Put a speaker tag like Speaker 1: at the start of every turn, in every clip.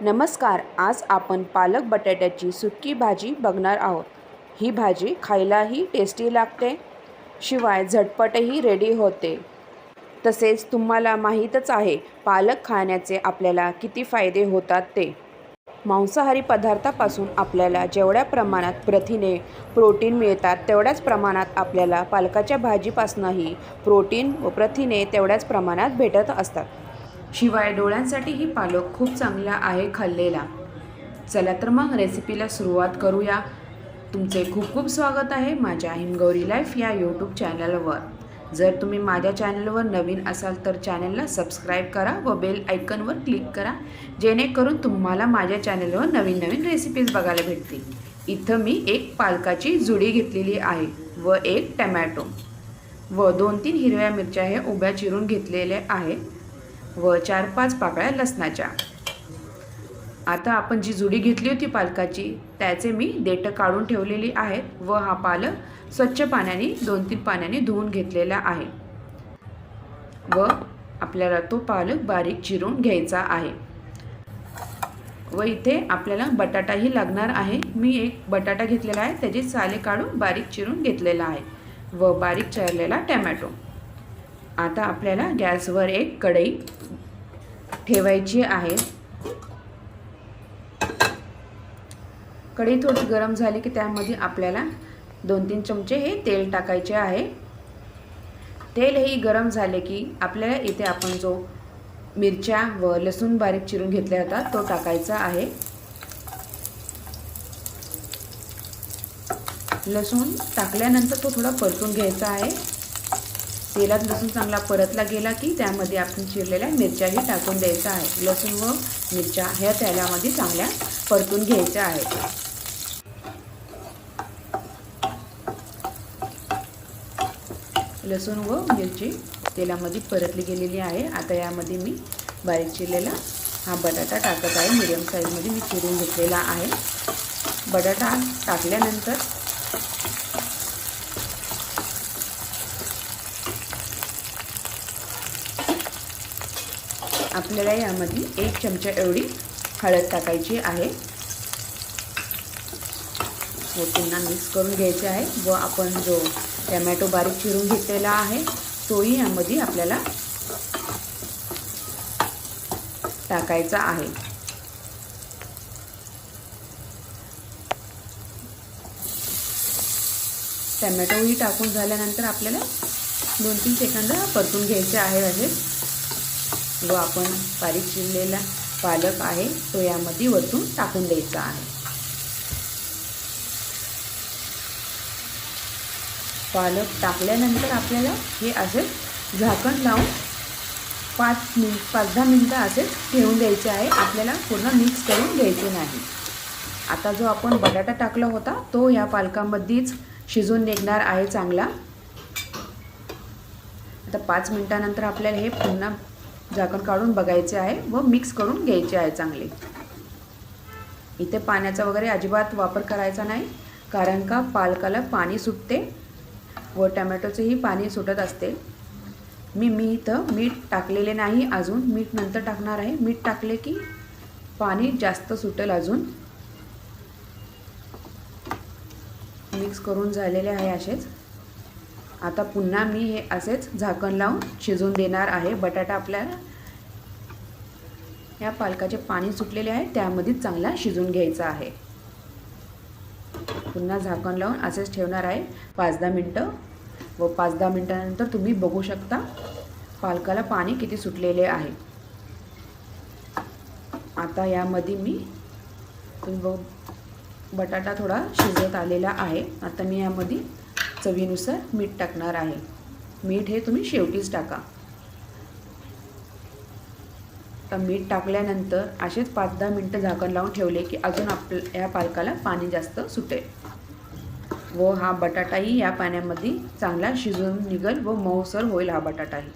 Speaker 1: नमस्कार आज आपण पालक बटाट्याची सुकी भाजी बघणार आहोत. ही भाजी खायलाही टेस्टी लागते. शिवाय झटपटही रेडी होते. तसेच तुम्हाला माहीतच आहे पालक खाण्याचे आपल्याला किती फायदे होतात ते. मांसाहारी पदार्थापासून आपल्याला जेवढ्या प्रमाणात प्रथिने प्रोटीन मिळतात तेवढ्याच प्रमाणात आपल्याला पालकाच्या भाजीपासूनही प्रोटीन व प्रथिने तेवढ्याच प्रमाणात भेटत असतात. शिवाय डोळ्यांसाठीही पालक खूप चांगला आहे खाल्लेला. चला तर मग रेसिपीला सुरुवात करूया. तुमचे खूप खूप स्वागत आहे माझ्या हिमगौरी लाईफ या यूट्यूब चॅनलवर जर तुम्ही माझ्या चॅनलवर नवीन असाल तर चॅनलला सबस्क्राईब करा व बेल आयकनवर क्लिक करा. जेणेकरून तुम्हाला माझ्या चॅनलवर नवीन नवीन रेसिपीज बघायला भेटतील. इथं मी एक पालकाची जुडी घेतलेली आहे व एक टमॅटो. व दोन तीन हिरव्या मिरच्या हे उभ्या चिरून घेतलेल्या आहेत. व चार पाच पाकळ्या लसणाच्या. आता आपण जी जुडी घेतली होती पालकाची त्याचे मी देठं काढून ठेवलेली आहेत व हा पालक स्वच्छ पाण्याने दोन तीन पाण्याने धुवून घेतलेला आहे. व आपल्याला तो पालक बारीक चिरून घ्यायचा आहे. व इथे आपल्याला बटाटाही लागणार आहे. मी एक बटाटा घेतलेला आहे त्याची साले काढून बारीक चिरून घेतलेला आहे. व बारीक चिरलेला टमॅटो. आता आपल्याला गॅसवर एक कढई ठेवायची आहे. कढई थोडी गरम झाली की त्यामध्ये आपल्याला दोन तीन चमचे हे तेल टाकायचे आहे. तेल हे गरम झाले की आपल्याला इथे आपण जो मिरच्या व लसूण बारीक चिरून घेतला होता तो टाकायचा आहे. लसूण टाकल्यानंतर तो थोडा परतून घ्यायचा आहे. तेलात लसूण चांगला परतला गेला की त्यामध्ये आपण चिरलेल्या मिरच्याही टाकून द्यायचा आहे. लसूण व मिरच्या ह्या तेलामध्ये चांगल्या परतून घ्यायच्या आहेत. लसूण व मिरची तेलामध्ये परतली गेलेली आहे. आता यामध्ये मी बारीक चिरलेला हा बटाटा टाकत आहे. मिडियम साईजमध्ये मी चिरून घेतलेला आहे. बटाटा टाकल्यानंतर आपल्याला यामध्ये एक चमचा एवढी हळद टाकायची आहे. व पुन्हा मिक्स करून घ्यायचे आहे व आपण जो टमॅटो बारीक चिरून घेतलेला आहे तोही यामध्ये आपल्याला टाकायचा आहे. टमॅटोही टाकून झाल्यानंतर आपल्याला दोन तीन सेकंद परतून घ्यायचे आहे असे. जो आपण बारीक चिरलेला पालक आहे तो यामध्ये वरतून टाकून द्यायचा आहे. पालक टाकल्यानंतर आपल्याला हे असेच झाकण लावून पाच मिनिट पाच दहा मिनटं असेच ठेवून द्यायचे आहे. आपल्याला पूर्ण मिक्स करून घ्यायचे नाही. आता जो आपण बटाटा टाकला होता तो या पालकामध्येच शिजून निघणार आहे चांगला. आता पाच मिनटानंतर आपल्याला हे पुन्हा झाकण काढून बघायचे आहे व मिक्स करून घ्यायचे आहे चांगले. इथे पाण्याचा वगैरे अजिबात वापर करायचा नाही कारण का पालकाला पाणी सुटते व टमॅटोचंही पाणी सुटत असते. मी मी इथं मीठ टाकलेले नाही अजून मीठ नंतर टाकणार आहे. मीठ टाकले की पाणी जास्त सुटेल अजून. मिक्स करून झालेले आहे असेच. आता पुन्हा मी हे असेच झाकण लावून शिजवून देणार आहे. बटाटा आपल्याला ह्या पालकाचे पाणी सुटलेले आहे त्यामध्येच चांगला शिजून घ्यायचा आहे. पुन्हा झाकण लावून असेच ठेवणार आहे पाच दहा मिनटं. व पाच दहा मिनटानंतर तुम्ही बघू शकता पालकाला पाणी किती सुटलेले आहे. आता यामध्ये मी तुम्ही बघ बटाटा थोडा शिजत आलेला आहे. आता मी यामध्ये चवीनुसार मीठ टाकणार आहे. मीठ हे तुम्ही शेवटीच टाका. तर मीठ टाकल्यानंतर असेच पाच दहा मिनटं झाकण लावून ठेवले की अजून आप या पालकाला पाणी जास्त सुटेल. व हा बटाटाही या पाण्यामध्ये चांगला शिजून निघेल व मऊसर होईल हा बटाटाही.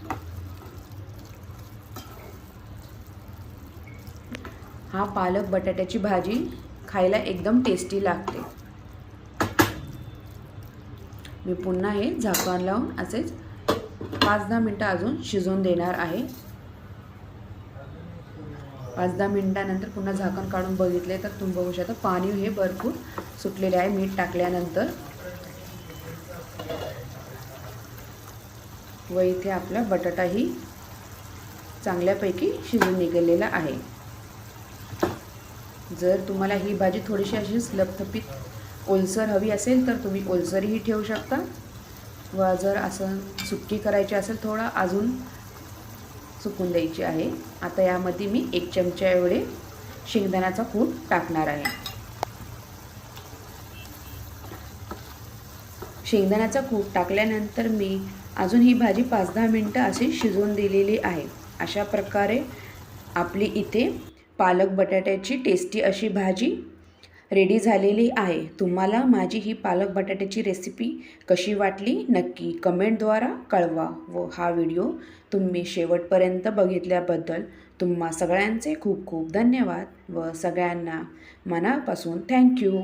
Speaker 1: हा पालक बटाट्याची भाजी खायला एकदम टेस्टी लागते. मी पुन्हा हे झाकण लावून असेच पाच दहा मिनटं अजून शिजवून देणार आहे. पाच दहा मिनटानंतर पुन्हा झाकण काढून बघितले तर तुम्ही बघू शकता. पाणी हे भरपूर सुटलेले आहे मीठ टाकल्यानंतर. व इथे आपला बटाटाही चांगल्यापैकी शिजून निघालेला आहे. जर तुम्हाला ही भाजी थोडीशी अशी लपथपीत ओलसर हवी असेल तर तुम्ही ओलसरही ठेवू शकता. व जर असं सुक्की करायची असेल थोडा अजून सुकून द्यायची आहे. आता यामध्ये मी एक चमचा एवढे शेंगदाण्याचा कूट टाकणार आहे. शेंगदाण्याचा कूट टाकल्यानंतर मी अजून ही भाजी पाच दहा मिनटं अशी शिजवून दिलेली आहे. अशा प्रकारे आपली इथे पालक बटाट्याची टेस्टी अशी भाजी रेडी झालेली आहे. तुम्हाला माझी ही पालक बटाट्याची रेसिपी कशी वाटली? नक्की कमेंटद्वारा कळवा व हा व्हिडिओ तुम्ही शेवटपर्यंत बघितल्याबद्दल तुम्हा सगळ्यांचे खूप खूप धन्यवाद व सगळ्यांना मनापासून थँक्यू